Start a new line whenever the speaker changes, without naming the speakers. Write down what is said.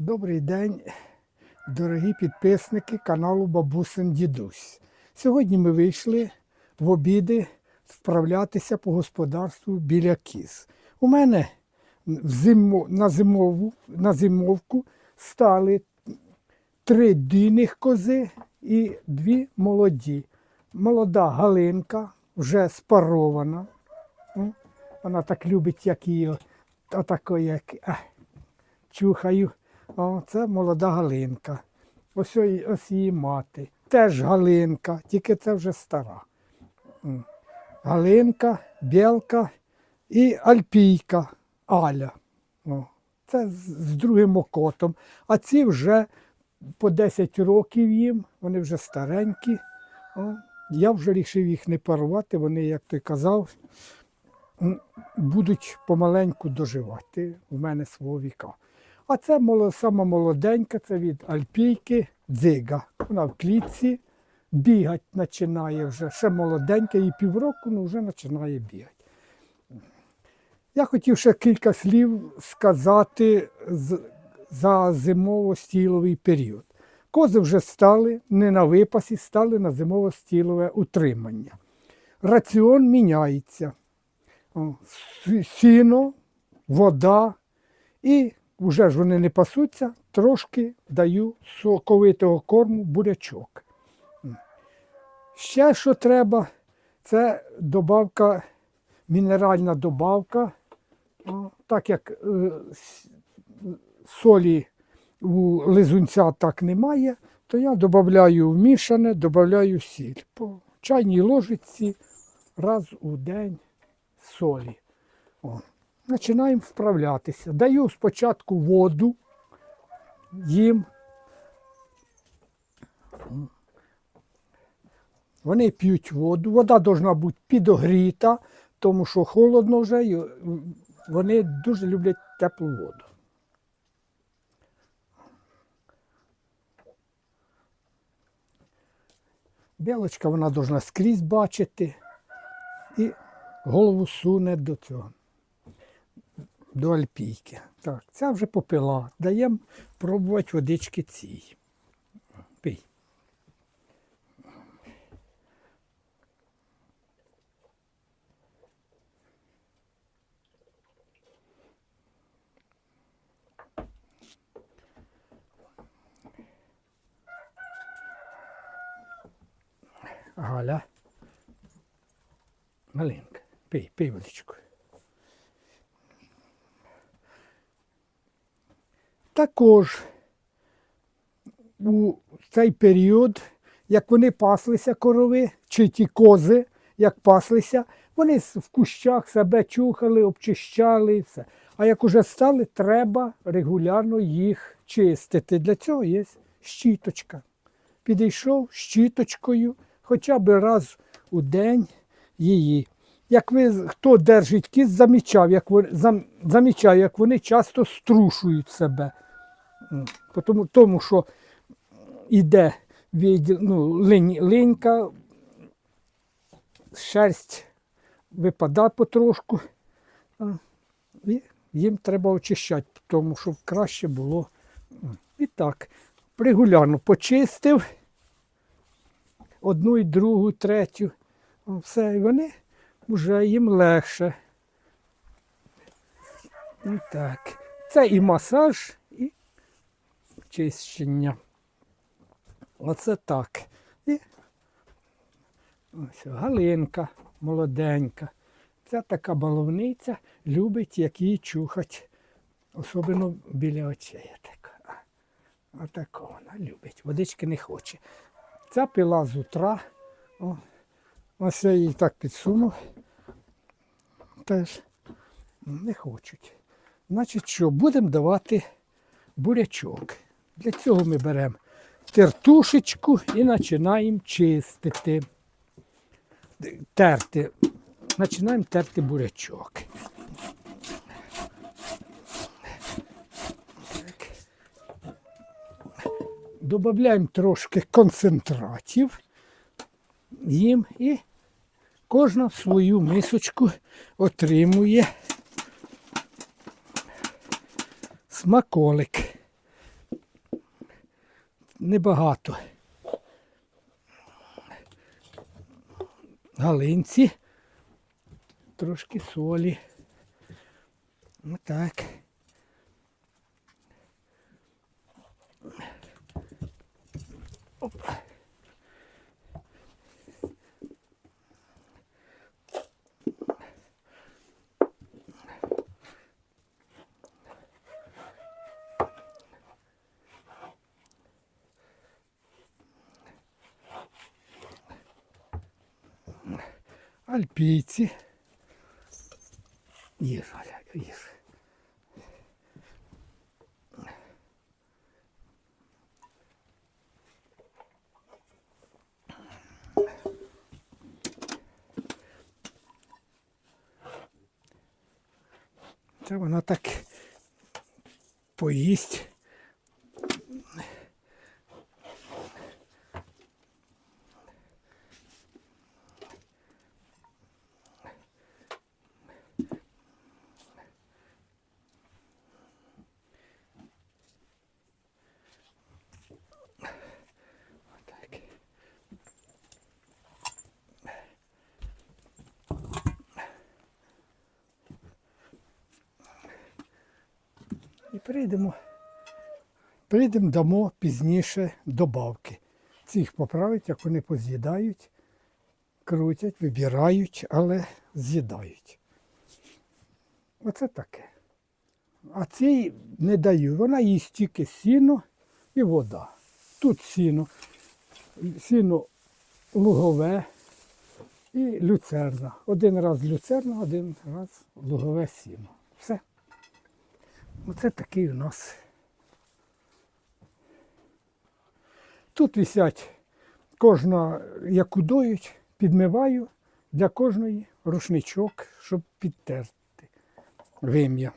Добрий день, дорогі підписники каналу Бабусин Дідусь. Сьогодні ми вийшли в обіди вправлятися по господарству біля кіз. У мене на, зимову, на зимовку стали три дійних кози і дві молоді. Молода Галинка вже спарована. Вона так любить, як її, отако, як. чухаю. О, це молода Галинка. Ось, ось її мати. Теж Галинка, тільки це вже стара. Галинка, Білка і Альпійка Аля. О, це з, другим окотом. А ці вже по 10 років їм, вони вже старенькі. О, я вже вирішив їх не парувати, вони, як той казав, будуть помаленьку доживати в мене свого віка. А це сама молоденька, це від Альпійки дзига. Вона в клітці бігати починає вже. Ще молоденька, їй півроку, ну вже починає бігати. Я хотів ще кілька слів сказати за зимово-стіловий період. Кози вже стали не на випасі, стали на зимово-стілове утримання. Раціон міняється. Сіно, вода і вже ж вони не пасуться, трошки даю соковитого корму бурячок. Ще що треба, це добавка, мінеральна добавка. Так як е, солі у лизунця так немає, то я додаю вмішане, додаю сіль. По чайній ложиці раз у день солі. Починаємо вправлятися. Даю спочатку воду їм. Вони п'ють воду. Вода повинна бути підогріта, тому що холодно вже, вони дуже люблять теплу воду. Білочка вона повинна скрізь бачити і голову суне до цього до альпійки. Так, ця вже попила. Даємо пробувати водички цій. Пий. Галя. Малинка, пий, пий водичку. Також у цей період, як вони паслися корови, чи ті кози, як паслися, вони в кущах себе чухали, обчищали і все. А як уже стали, треба регулярно їх чистити. Для цього є щіточка. Підійшов щіточкою хоча б раз у день її. Як ви хто держить кіт, замічав, як вони, зам, як вони часто струшують себе. Тому, тому що іде від, ну, линь, линька, шерсть випадає потрошку. І їм треба очищати, тому щоб краще було. І так, регулярно почистив одну і другу, третю. Все, і вони вже їм легше. І так. Це і масаж, і чищення. Оце так. І ось Галинка молоденька. Це така баловниця, любить, як її чухать. Особливо біля очей. Така. Отако вона любить. Водички не хоче. Ця пила з утра. О, ось я її так підсунув. Теж не хочуть. Значить, що, будемо давати бурячок. Для цього ми беремо тертушечку і починаємо чистити. Терти. Починаємо терти бурячок. Добавляємо трошки концентратів їм і кожна в свою мисочку отримує смаколик. небагато. Галинці, трошки солі. Отак. Оп. Альпійці. Їж, Оля, їж. Це вона так поїсть. Прийдемо, прийдемо, дамо пізніше добавки. Цих поправить, як вони поз'їдають, крутять, вибирають, але з'їдають. Оце таке. А цій не даю. Вона їсть тільки сіно і вода. Тут сіно. Сіно лугове і люцерна. Один раз люцерна, один раз лугове сіно. Все. Оце такий у нас. Тут висять кожна, яку доють, підмиваю для кожної рушничок, щоб підтерти вим'я.